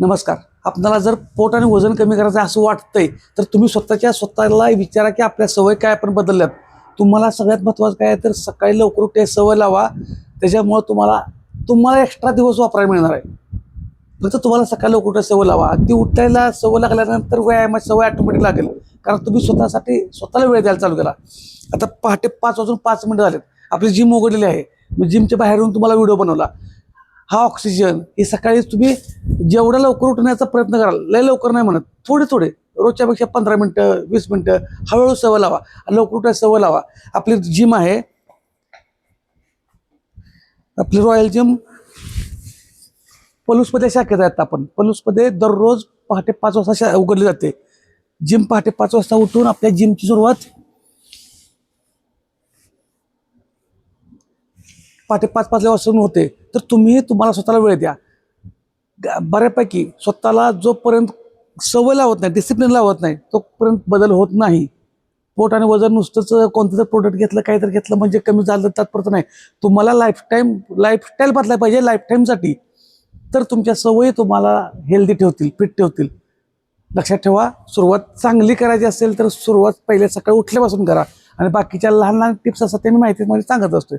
नमस्कार. आपणाला जर पोट आणि वजन कमी करायचं असं असं वाटतंय तर तुम्ही स्वतःच्या स्वतःला विचारा की आपल्या सवय काय आपण बदलल्यात. तुम्हाला सगळ्यात महत्त्वाचं काय आहे तर सकाळी लवकर उठे सवय लावा. त्याच्यामुळं तुम्हाला तुम्हाला एक्स्ट्रा दिवस वापरायला मिळणार आहे. फक्त तुम्हाला सकाळी लवकर उठायला सवय लावा. ती उठायला सवय लागल्यानंतर व्यायामाची सवय ऑटोमॅटिक लागेल. कारण तुम्ही स्वतःसाठी स्वतःला वेळ द्यायला चालू केला. आता पहाटे पाच वाजून पाच मिनिटं झालेत. आपली जिम उघडलेली आहे. मी जिमच्या बाहेरून तुम्हाला व्हिडिओ बनवला. हा ऑक्सिजन हे सकाळी तुम्ही जेवढा लवकर उठण्याचा प्रयत्न कराल लय लवकर नाही म्हणत थोडे थोडे रोजच्यापेक्षा पंधरा मिनटं वीस मिनटं हळूहळू सवय लावा लवकर उठायला सवय लावा. आपली जिम आहे. आपली रॉयल जिम पलूसमध्ये शाखेत आहेत आपण. पलूसमध्ये दररोज पहाटे पाच वाजता शा उघडली जाते. जिम पहाटे पाच वाजता उठून आपल्या जिमची सुरुवात पहाटे पाच पाच वाजून होते तर तुम्ही तुम्हाला स्वतःला वेळ द्या. बऱ्यापैकी स्वतःला जोपर्यंत सवय लावत नाही डिसिप्लिन लावत नाही तोपर्यंत बदल होत नाही. पोट आणि वजन नुसतंच कोणतं तर प्रोडक्ट घेतलं काहीतरी घेतलं म्हणजे कमी झालं तात्पुरतं नाही. तुम्हाला लाईफटाईम लाईफस्टाईल बदलायला पाहिजे लाईफटाईमसाठी तर तुमच्या सवयी तुम्हाला हेल्दी ठेवतील फिट ठेवतील. लक्षात ठेवा सुरुवात चांगली करायची असेल तर सुरुवात पहिले सकाळी उठल्यापासून करा. आणि बाकीच्या लहान लहान टिप्स असतात ते मी माहिती मध्ये सांगत असतोय.